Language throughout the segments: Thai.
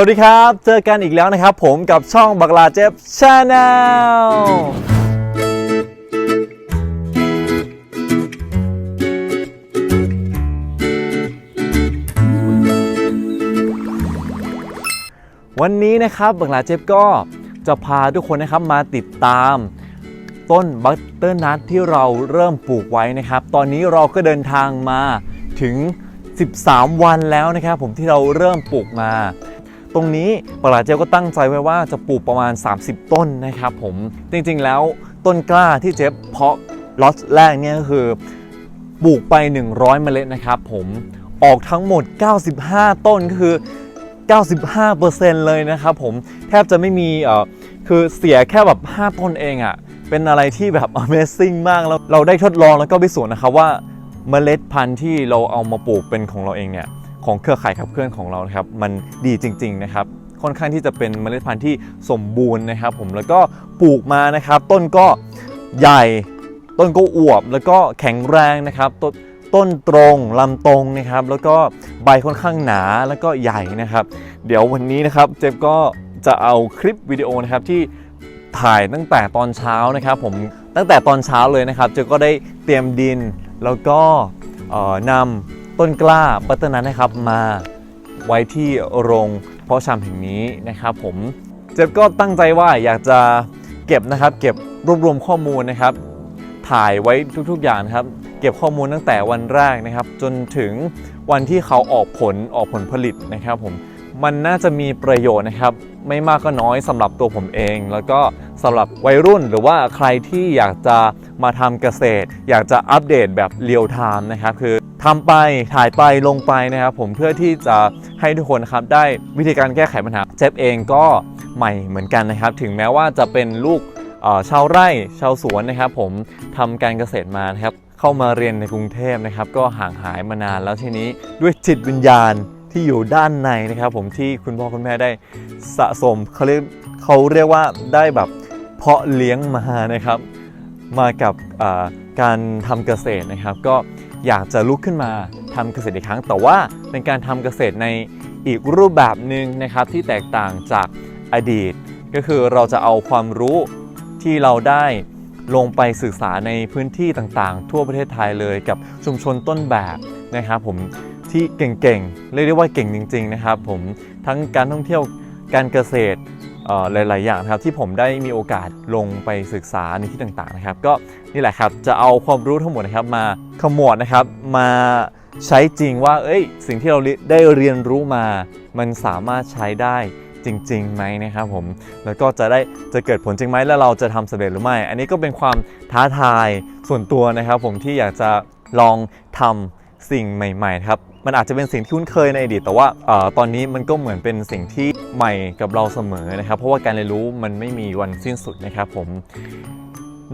วัสดีครับ เจอกันอีกแล้วนะครับ ผมกับช่องบักลาเจ็บชาแนลวันนี้นะครับบักลาเจ็บก็จะพาทุกคนนะครับมาติดตาม ต้นบัตเตอร์นัทที่เราเริ่มปลูกไว้นะครับ ตอนนี้เราก็เดินทางมาถึง 13 วันแล้วนะครับ ผมที่เราเริ่มปลูกมา ตรงนี้ปลาเจลก็ตั้งใจไว้ว่าจะปลูกประมาณ 30 ต้นนะครับผมจริงๆแล้วต้นกล้าที่เจฟเพาะล็อตแรกเนี่ยก็คือปลูกไป 100 เมล็ดนะครับผมออกทั้งหมด 95 ต้นก็คือ 95%เลยนะครับผมแทบจะไม่มีเอ่อคือเสียแค่แบบ 5 ต้นเองอะ่ะเป็นอะไรที่แบบ Amazing มากแล้วเราได้ทดลองแล้วก็พิสูจน์นะครับว่าเมล็ดพันธุ์ที่เราเอามาปลูกเป็นของเราเองเนี่ย ของเครือข่ายขับเคลื่อนของเรานะครับมันดีจริงๆนะครับค่อนข้างที่จะเป็นเมล็ดพันธุ์ที่สมบูรณ์นะครับ ผมแล้วก็ปลูกมานะครับ ต้นก็ใหญ่ ต้นก็อวบ แล้วก็แข็งแรงนะครับต้นต้นตรงลำตรงนะครับ แล้วก็ใบค่อนข้างหนาแล้วก็ใหญ่นะครับ เดี๋ยววันนี้นะครับเจฟก็จะเอาคลิปวิดีโอนะครับที่ถ่ายตั้งแต่ตอนเช้านะครับ ผมตั้งแต่ตอนเช้าเลยนะครับเจฟก็ได้เตรียมดินแล้วก็นำ ต้นกล้าบัตเตอร์นัทนะครับมาไว้ที่โรงเพาะชำแห่งนี้นะครับผมเจฟก็ตั้งใจว่าอยากจะเก็บนะครับ เก็บรวบรวมข้อมูลนะครับ ถ่ายไว้ทุกๆอย่างนะครับ เก็บข้อมูลตั้งแต่วันแรกนะครับ จนถึงวันที่เขาออกผลออกผลผลิตนะครับผมมันน่าจะมีประโยชน์นะครับ ไม่มากก็น้อยสำหรับตัวผมเอง แล้วก็สำหรับวัยรุ่นหรือว่าใครที่อยากจะมาทำเกษตร อยากจะอัปเดตแบบเรียลไทม์นะครับคือ ทำไปถ่ายไปลงไปนะครับผมเพื่อที่จะให้ทุกคนครับได้วิธีการแก้ไขปัญหาเจฟเองก็ใหม่เหมือนกันนะครับ ถึงแม้ว่าจะเป็นลูกชาวไร่ชาวสวนนะครับ ผมทำการเกษตรมานะครับ เข้ามาเรียนในกรุงเทพนะครับ ก็ห่างหายมานานแล้วทีนี้ด้วยจิตวิญญาณที่อยู่ด้านในนะครับ ผมที่คุณพ่อคุณแม่ได้สะสมเขาเรียกเขาเรียกว่าได้แบบเพาะเลี้ยงมานะครับ มากับ การทำเกษตรนะครับ ก็อยากจะลุกขึ้นมาทำเกษตรอีกครั้ง แต่ว่าเป็นการทำเกษตรในอีกรูปแบบหนึ่งนะครับที่แตกต่างจากอดีต ก็คือเราจะเอาความรู้ที่เราได้ลงไปศึกษาในพื้นที่ต่างๆ ทั่วประเทศไทยเลยกับชุมชนต้นแบบนะครับผมที่เก่งๆ เรียกได้ว่าเก่งจริง ๆ นะครับ ผมทั้งการท่องเที่ยวการเกษตร หลาย ๆ อย่างนะครับที่ผมได้มีโอกาสลงไปศึกษาในที่ต่าง ๆ นะครับ ก็นี่แหละครับจะเอาความรู้ทั้งหมดนะครับมาขมวดนะครับมาใช้จริงว่าเอ้ยสิ่งที่เราได้เรียนรู้มา มันสามารถใช้ได้จริงๆไหมนะครับผมแล้วก็จะได้จะเกิดผลจริงไหมแล้วเราจะทำสำเร็จหรือไม่ อันนี้ก็เป็นความท้าทายส่วนตัวนะครับผมที่อยากจะลองทำสิ่งใหม่ ๆ ครับ มันอาจจะเป็นสิ่งที่คุ้นเคยในอดีตแต่ว่าออตอนนี้มันก็เหมือนเป็นสิ่งที่ ใหม่กับเราเสมอนะครับ เพราะว่าการเรียนรู้มันไม่มีวันสิ้นสุดนะครับผม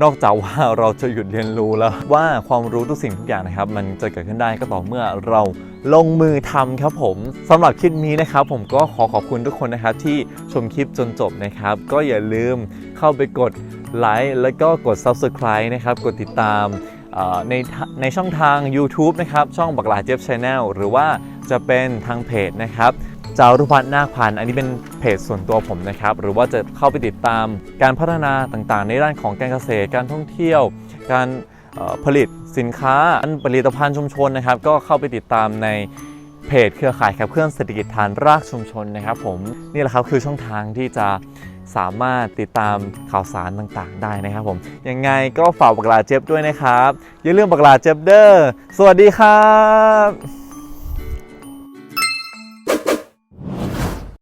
นอกจากว่าเราจะหยุดเรียนรู้แล้วว่าความรู้ทุกสิ่งทุกอย่างนะครับ มันจะเกิดขึ้นได้ก็ต่อเมื่อเราลงมือทำครับผมสำหรับคลิปนี้นะครับ ผมก็ขอขอบคุณทุกคนนะครับที่ชมคลิปจนจบนะครับ ก็อย่าลืมเข้าไปกดไลค์แล้วก็กด Subscribe นะครับ กดติดตามในในช่องทาง YouTube นะครับ ช่องบักลาเจ็บชาแนลหรือว่าจะเป็นทางเพจนะครับ จารุพัฒน์นาคพันธ์อันนี้เป็นเพจส่วนตัวผมนะครับ หรือว่าจะเข้าไปติดตามการพัฒนาต่างๆ ในด้านของการเกษตร การท่องเที่ยว การผลิตสินค้าผลิตภัณฑ์ชุมชนนะครับ ก็เข้าไปติดตามในเพจเครือข่ายขับเคลื่อนเศรษฐกิจฐานรากชุมชนนะครับ ผมนี่แหละครับคือช่องทางที่จะสามารถติดตามข่าวสารต่างๆ ได้นะครับผมยังไงก็ฝากบักลาเจ็บด้วยนะครับ อย่าลืมบักลาเจ็บเด้อสวัสดีครับ